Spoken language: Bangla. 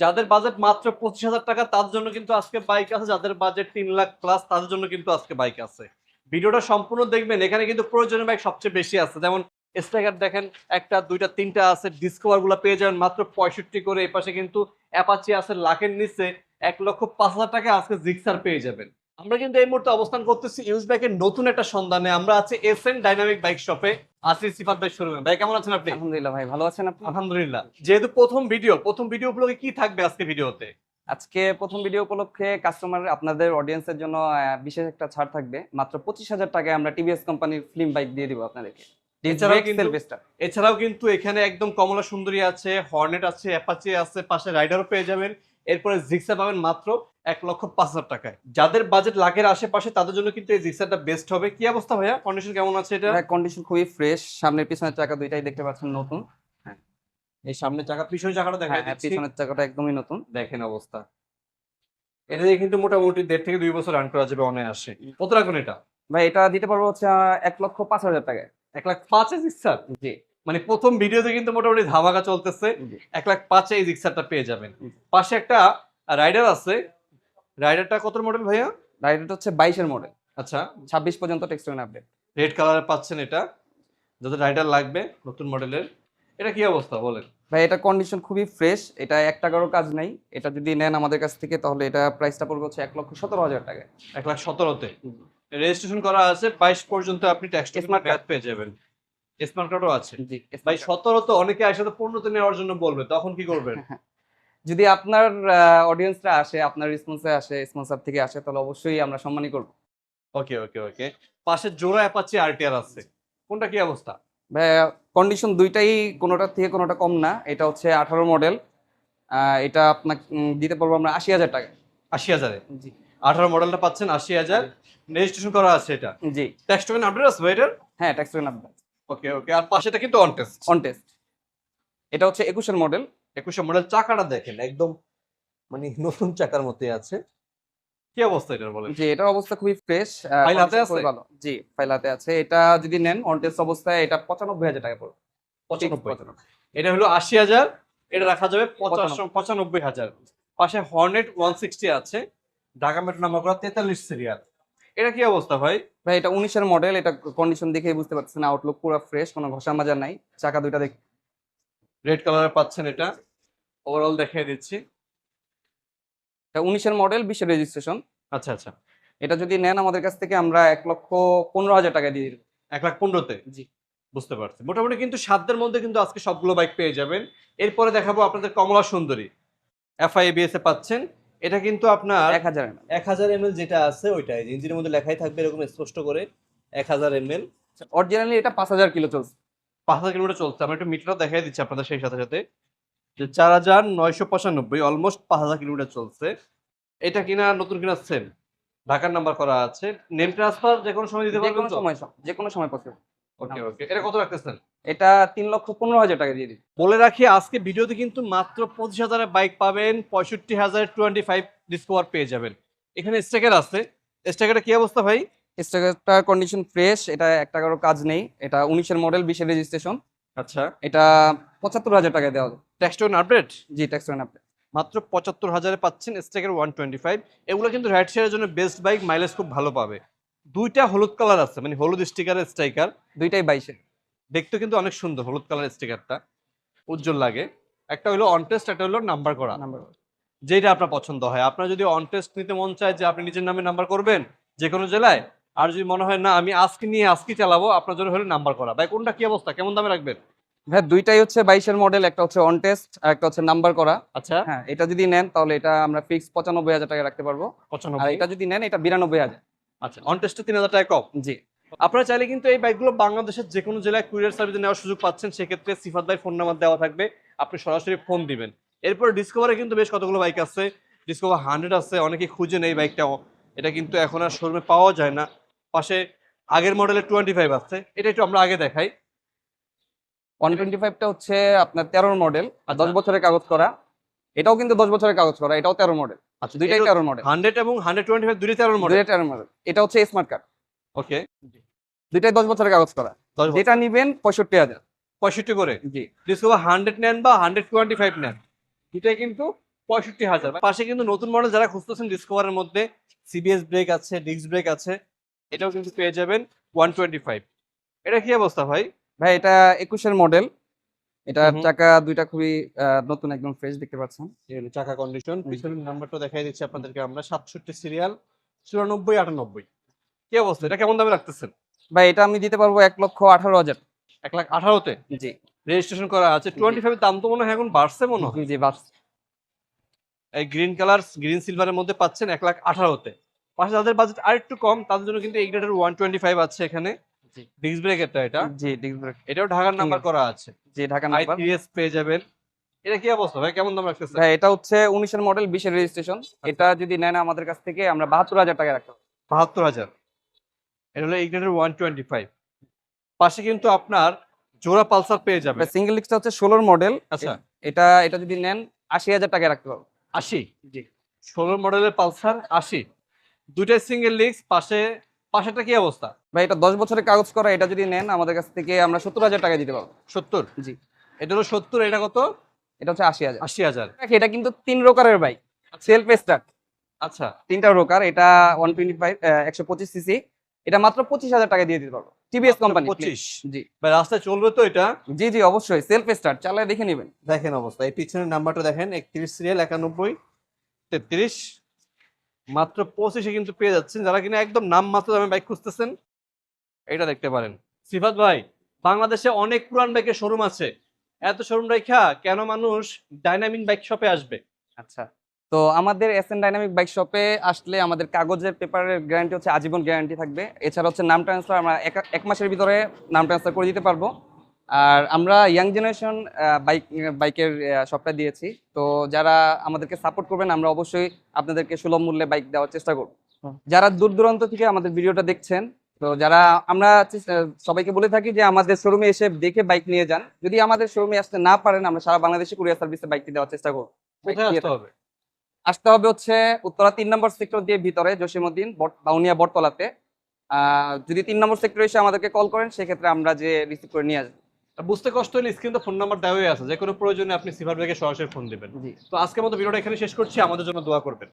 যাদের বাজেট মাত্র পঁচিশ হাজার টাকা, তার জন্য কিন্তু আজকে বাইক আছে। যাদের বাজেট তিন লাখ প্লাস তাদের জন্য কিন্তু আজকে বাইক আছে। ভিডিওটা সম্পূর্ণ দেখবেন। এখানে কিন্তু প্রয়োজনীয় বাইক সবচেয়ে বেশি আছে। যেমন স্ট্রাইকার দেখেন, একটা, দুইটা, তিনটা আছে। ডিসকভারগুলো পেয়ে যাবেন মাত্র পঁয়ষট্টি করে। এপাশে পাশে কিন্তু অ্যাপাচি আছে, লাখের নিচে এক লক্ষ পাঁচ হাজার টাকা আজকে জিক্সার পেয়ে যাবেন। আমরা কিন্তু এই মুহূর্তে অবস্থান করতেছি ইউজ বাইকের নতুন একটা সন্ধানে। আমরা আছি এস এন ডাইনামিক বাইক শপে আছি সিফাত ভাই শোরুমে। ভাই কেমন আছেন আপনি? আলহামদুলিল্লাহ ভাই ভালো আছেন আপনি? আলহামদুলিল্লাহ। যেহেতু প্রথম ভিডিও প্রথম ভিডিও উপলক্ষে কি থাকবে আজকে ভিডিওতে? আজকে প্রথম ভিডিও উপলক্ষে কাস্টমার আপনাদের অডিয়েন্সের জন্য বিশেষ একটা ছাড় থাকবে। মাত্র পঁচিশ হাজার টাকায় আমরা টিভিএস কোম্পানির ফিল্ম বাইক দিয়ে দিব আপনাদেরকে। এছাড়াও কিন্তু এছাড়াও কিন্তু এখানে একদম কমলা সুন্দরী আছে হর্নেট আছে অ্যাপাচি আছে পাশে রাইডারও পেয়ে যাবেন। এরপরে জিক্সা পাবেন মাত্র এক লক্ষ পাঁচ হাজার টাকায়। যাদের বাজেট লাখের আশেপাশে তাদের জন্য কিন্তু এই জিক্সাটা বেস্ট হবে। কি অবস্থা ভাইয়া? কন্ডিশন কেমন আছে এটা? কন্ডিশন খুবই ফ্রেশ সামনের পিছনের চাকা দুইটাই দেখতে পাচ্ছেন নতুন। এই সামনের চাকা পিছনের চাকাটা দেখা হ্যাঁ হ্যাঁ, পিছনের চাকাটা একদমই নতুন। দেখেন অবস্থা। এটা দিয়ে কিন্তু মোটামুটি দেড় থেকে দুই বছর রান করা যাবে অনায়াসে। কত রাখবেন এটা? ভাই এটা দিতে পারব হচ্ছে এক লক্ষ পাঁচ হাজার টাকায়। এক লাখ পাঁচে জিক্সার জি। মানে প্রথম ভিডিওতে কিন্তু মোটামুটি ধামাকা চলতেছে। এক লাখ পাঁচে এই জিক্সারটা পেয়ে যাবেন। পাশে একটা রাইডার আছে। রাইডারটা কত মডেল ভাইয়া? রাইডারটা হচ্ছে বাইশের মডেল আচ্ছা। ছাব্বিশ পর্যন্ত টেক্সটাইল আপডেট রেড কালারে পাচ্ছেন এটা। যাদের রাইডার লাগবে নতুন মডেলের এটা কি অবস্থা বলেন? ভাই এটা কন্ডিশন খুবই ফ্রেশ এটা এক টাকারও কাজ নাই। এটা যদি নেন আমাদের কাছ থেকে তাহলে এটা প্রাইসটা পড়বে হচ্ছে এক লক্ষ সতেরো হাজার টাকায়। এক লাখ সতেরোতে। রেজিস্ট্রেশন করা আছে বাইশ পর্যন্ত আপনি ট্যাক্স Smart card। পেয়ে যাবেন। স্মার্ট কার্ডও আছে। জি ভাই সতেরোতে অনেকে একসাথে পনেরোতে নেওয়ার জন্য বলবে তখন কি করবেন? যদি আপনার অডিয়েন্সরা আসে আপনার রেসপন্সে আসে স্পন্সর থেকে আসে তাহলে অবশ্যই আমরা সম্মানই করব। ওকে ওকে ওকে পাশে জোড়া অ্যাপাচি আরটিআর আছে। কোনটা কি অবস্থা? ভাই কন্ডিশন দুইটাই কোনোটার থেকে কোনোটা কম না। এটা হচ্ছে আঠারো মডেল এটা আপনাকে দিতে পারব আমরা আশি হাজার টাকা। আশি হাজারে? জি। আঠারো মডেলটা পাচ্ছেন আশি হাজার। রেজিস্ট্রেশন করা আছে এটা? জি। ট্যাক্স টোকেন আপডেট আছে এটার? হ্যাঁ ট্যাক্স পেন আপনার ওকে ওকে আর পাশেটা কিন্তু অন টেস্ট অন টেস্ট এটা হচ্ছে একুশের মডেল একুশে মডেল চাকাটা দেখেন একদম মানে নতুন চাকার মতোই আছে। কি অবস্থা এটার বলেন? জি এটার অবস্থা খুবই ফ্রেশ ফাইল হাতে আছে? ভালো। জি ফাইল হাতে আছে। এটা যদি নেন অন টেস্ট অবস্থায় এটা পঁচানব্বই হাজার টাকা পড়বে। পঁচানব্বই। এটা হলো আশি হাজার এটা রাখা যাবে পঁচাশ পঁচানব্বই। হাজার। পাশে হর্নেট ওয়ান সিক্সটি আছে। ঢাকা মেট্রো নাম্বার করা তেতাল্লিশ সিরিয়াল এটা কি অবস্থা ভাই? ভাই এটা উনিশের মডেল এটা কন্ডিশন দেখেই বুঝতে পারছেন আউটলুক পুরো ফ্রেশ কোনো ঘষা মাজা নাই চাকা দুইটা দেখ রেড কালারে পাচ্ছেন এটা। ওভারঅল দেখিয়ে দিচ্ছি। এটা উনিশের মডেল বিশের রেজিস্ট্রেশন আচ্ছা আচ্ছা। এটা যদি নেন আমাদের কাছ থেকে আমরা এক লক্ষ পনেরো হাজার টাকা দিয়ে দিব। এক লাখ পনেরোতে? জি। বুঝতে পারছি। মোটামুটি কিন্তু সাতদের মধ্যে কিন্তু আজকে সবগুলো বাইক পেয়ে যাবেন। এরপরে দেখাবো আপনাদের কমলা সুন্দরী। এফআই এবিএস এ পাচ্ছেন। এটা কিন্তু আপনার এক হাজার ml এক হাজার এম যেটা আছে ওইটাই ইঞ্জিনের মধ্যে লেখাই থাকবে এরকম স্পষ্ট করে এক হাজার এম এল। অরিজিনালি এটা পাঁচ হাজার কিলো চলছে। পাঁচ হাজার কিলোমিটার চলছে। আমরা একটু মিটারও দেখাই দিচ্ছি আপনাদের সেই সাথে সাথে। যে চার হাজার নয়শো পঁচানব্বই অলমোস্ট পাঁচ হাজার কিলোমিটার চলছে। এটা কিনা নতুন কিনা সেম ঢাকার নাম্বার করা আছে। নেম ট্রান্সফার যে কোনো সময় দিতে পারবেন যে কোনো সময় যে কোনো সময় পসিবল ওকে ওকে এটা কত রাখতেছেন? এটা তিন লক্ষ পনেরো হাজার টাকা দিয়ে দিই বলে রাখি আজকে ভিডিওতে কিন্তু মাত্র পঁচিশ হাজারের বাইক পাবেন পঁয়ষট্টি হাজার টোয়েন্টি ফাইভ ডিসকভার পেয়ে যাবেন। এখানে স্টেকার আছে। স্টেকারটা কি অবস্থা ভাই? স্ট্রাকচারটার কন্ডিশন ফ্রেশ এটা এক টাকারও কাজ নেই। এটা উনিশের মডেল বিশের রেজিস্ট্রেশন আচ্ছা। এটা পঁচাত্তর হাজার টাকায় দেওয়া হবে। ট্যাক্স টোন আপডেট জি ট্যাক্স পেন আপনি মাত্র পঁচাত্তর হাজারে পাচ্ছেন স্টেকার ওয়ান টোয়েন্টি ফাইভ। এগুলো কিন্তু রাইড শেয়ারের জন্য বেস্ট বাইক মাইলেজ খুব ভালো পাবে। দুইটা হলুদ কালার আছে মানে হলুদ স্টিকারের স্ট্রাইকার। দুইটাই বাইশের। দেখতে কিন্তু অনেক সুন্দর হলুদ কালার স্টিকারটা উজ্জ্বল লাগে। একটা হলো অন টেস্ট একটা হলো নাম্বার করা। যেটা আপনার পছন্দ হয়। আপনার যদি অন টেস্ট নিতে মন চায় যে আপনি নিজের নামে নাম্বার করবেন যে কোনো জেলায় আর যদি মনে হয় না আমি আজকে নিয়ে আজকে চালাবো আপনার জন্য হলো নাম্বার করা। ভাই কোনটা কি অবস্থা? কেমন দামে রাখবেন? ভাই দুইটাই হচ্ছে বাইশের মডেল একটা হচ্ছে অন টেস্ট আর একটা হচ্ছে নাম্বার করা। আচ্ছা। হ্যাঁ এটা যদি নেন তাহলে এটা আমরা ফিক্স পঁচানব্বই হাজার টাকা রাখতে পারব। আর পঁচানব্বই এটা যদি নেন এটা বিরানব্বই হাজার। আচ্ছা অন টেস্টে তিন হাজার টাকা কম? জি। আপনারা চাইলে কিন্তু এই বাইকগুলো বাংলাদেশের যে কোনো জেলায় কুরিয়ার সার্ভিস নেওয়ার সুযোগ পাচ্ছেন সেক্ষেত্রে সিফাত ভাই ফোন নাম্বার দেওয়া থাকবে। আপনি সরাসরি ফোন দিবেন। এরপর ডিসকভারে কিন্তু বেশ কতগুলো বাইক আছে। ডিসকভার হান্ড্রেড আছে অনেকে খুঁজে নেই বাইকটাও এটা কিন্তু এখন আর শোরুমে পাওয়া যায় না। পাশে আগের মডেলের টোয়েন্টি ফাইভ আছে। এটা একটু আমরা আগে দেখাই। ওয়ান টোয়েন্টি ফাইভটা হচ্ছে আপনার তেরোর মডেল আর দশ বছরের কাগজ করা। এটাও কিন্তু দশ বছরের কাগজ করা এটাও তেরো মডেল আচ্ছা দুইটাই তেরো মডেল হান্ড্রেড এবং হান্ড্রেড টোয়েন্টি ফাইভ দুইটাই তেরোর মডেল তেরো মডেল এটা হচ্ছে স্মার্ট কার্ড ওকে। দুইটাই দশ বছরের কাগজ করা। যেটা নিবেন পঁয়ষট্টি হাজার। পঁয়ষট্টি করে? জি। ডিসকভার হান্ড্রেড নেন বা হান্ড্রেড টোয়েন্টি ফাইভ নেন দুটাই কিন্তু পঁয়ষট্টি হাজার। পাশে কিন্তু নতুন মডেল যারা খুঁজতেছেন ডিসকভারের মধ্যে সিবিএস ব্রেক আছে ডিস্ক ব্রেক আছে এটাও কিন্তু পেয়ে যাবেন ওয়ান টোয়েন্টি ফাইভ এটা কি অবস্থা ভাই? ভাই এটা একুশের মডেল এটা চাকা দুইটা খুবই আহ, নতুন একদম ফ্রেশ দেখতে পাচ্ছেন। চাকা কন্ডিশন পিছনের নাম্বারটা দেখাই দিচ্ছি আপনাদেরকে আমরা। সাতষট্টি সিরিয়াল চুরানব্বই আটানব্বই। কি অবস্থা? এটা কেমন দামে রাখতেছেন? ভাই এটা আমি দিতে পারব এক লক্ষ আঠারো হাজার। এক লাখ আঠারোতে? জি। রেজিস্ট্রেশন করা আছে। টোয়েন্টি ফাইভ দাম তো মনে হয় এখন বাড়ছে মনে হয়। জি বাড়ছে। এই গ্রিন কালার গ্রিন সিলভারের মধ্যে পাচ্ছেন এক লাখ আঠারোতে। পাশে যাদের বাজেট আর একটু কম তাদের জন্য কিন্তু এই গ্রেডের ওয়ান টোয়েন্টি ফাইভ আছে এখানে। ডিস্ক ব্রেক এটা এটা। জি ডিস্ক ব্রেক এটাও ঢাকার নাম্বার করা আছে। জি ঢাকা নাম্বার আইটিএস পেয়ে যাবেন। এটা কি অবস্থা? ভাই কেমন দাম রাখতেছে ভাই এটা হচ্ছে 19 এর মডেল 20 রেজিস্ট্রেশন এটা যদি নেন আমাদের কাছ থেকে আমরা 72000 টাকা রাখব বাহাত্তর হাজার। এটা হলো এই ওয়ান টোয়েন্টি ফাইভ পাশে কিন্তু আপনার জোড়া পালসার পেয়ে যাবে সিঙ্গেল লিক্সটা হচ্ছে ষোলোর মডেল আচ্ছা। এটা এটা যদি নেন আশি হাজার টাকায় রাখতে পারব। আশি? জি। ষোলো মডেলের পালসার আশি। দুইটাই সিঙ্গেল লিক্স পাশে পাশেটা কি অবস্থা? ভাই এটা দশ বছরের কাগজ করা এটা যদি নেন আমাদের কাছ থেকে আমরা সত্তর হাজার টাকা দিতে পারব। সত্তর? জি। এটা হলো সত্তর এটা কত? এটা হচ্ছে আশি হাজার। আশি হাজার। এটা কিন্তু তিন রোকারের বাইক সেলফ স্টার্ট আচ্ছা। তিনটা রোকার এটা ওয়ান টোয়েন্টি ফাইভ একশো পঁচিশ সিসি এটা মাত্র পঁচিশ হাজার টাকা দিয়ে দিতে পারব। টিভিএস কোম্পানি পঁচিশ। জি। রাস্তায় চলবে তো এটা? জি জি অবশ্যই। সেলফ স্টার্ট চালায় দেখে নেবেন। দেখেন অবস্থা। এই পিছনের নাম্বারটা দেখেন একত্রিশ সিরিয়াল একানব্বই তেত্রিশ। মাত্র পঁচিশে কিন্তু পেয়ে যাচ্ছেন। যারা কিনা একদম নাম মাত্র দামে বাইক খুঁজতেছেন এটা দেখতে পারেন। সিফাত ভাই বাংলাদেশে অনেক পুরান বাইকের শোরুম আছে। এত শোরুম রেখা কেন মানুষ ডাইনামিক বাইক শপে আসবে? আচ্ছা। তো আমাদের এস এন ডাইনামিক বাইক শপে আসলে আমাদের কাগজের পেপারের গ্যারান্টি হচ্ছে আজীবন গ্যারান্টি থাকবে। এছাড়া হচ্ছে নাম ট্রান্সফার আমরা এক মাসের ভিতরে নাম ট্রান্সফার করে দিতে পারব। আর আমরা ইয়াং জেনারেশন বাইক বাইকের শপটা দিয়েছি। তো যারা আমাদেরকে সাপোর্ট করবেন আমরা অবশ্যই আপনাদেরকে সুলভ মূল্যে বাইক দেওয়ার চেষ্টা করব। যারা দূর দূরান্ত থেকে আমাদের ভিডিওটা দেখছেন তো যারা আমরা সবাইকে বলে থাকি যে আমাদের শোরুমে এসে দেখে বাইক নিয়ে যান। যদি আমাদের শোরুমে আসতে না পারেন আমরা সারা বাংলাদেশে কুরিয়ার সার্ভিসে বাইকটি দেওয়ার চেষ্টা করব। আসতে হবে হচ্ছে উত্তরা তিন নম্বর সেক্টর দিয়ে ভিতরে জসিমুদ্দিন বাউনিয়া বটতলাতে। আহ, যদি তিন নম্বর সেক্টর এসে আমাদেরকে কল করেন সেক্ষেত্রে আমরা যে রিসিভ করে নিয়ে আসব। বুঝতে কষ্ট হলে স্ক্রিন তো ফোন নাম্বার দেওয়াই আছে। যে কোনো প্রয়োজনে আপনি সিভার ব্যাগে সরাসরি ফোন দিবেন। তো আজকের মতো ভিডিওটা এখানে শেষ করছি। আমাদের জন্য দোয়া করবেন।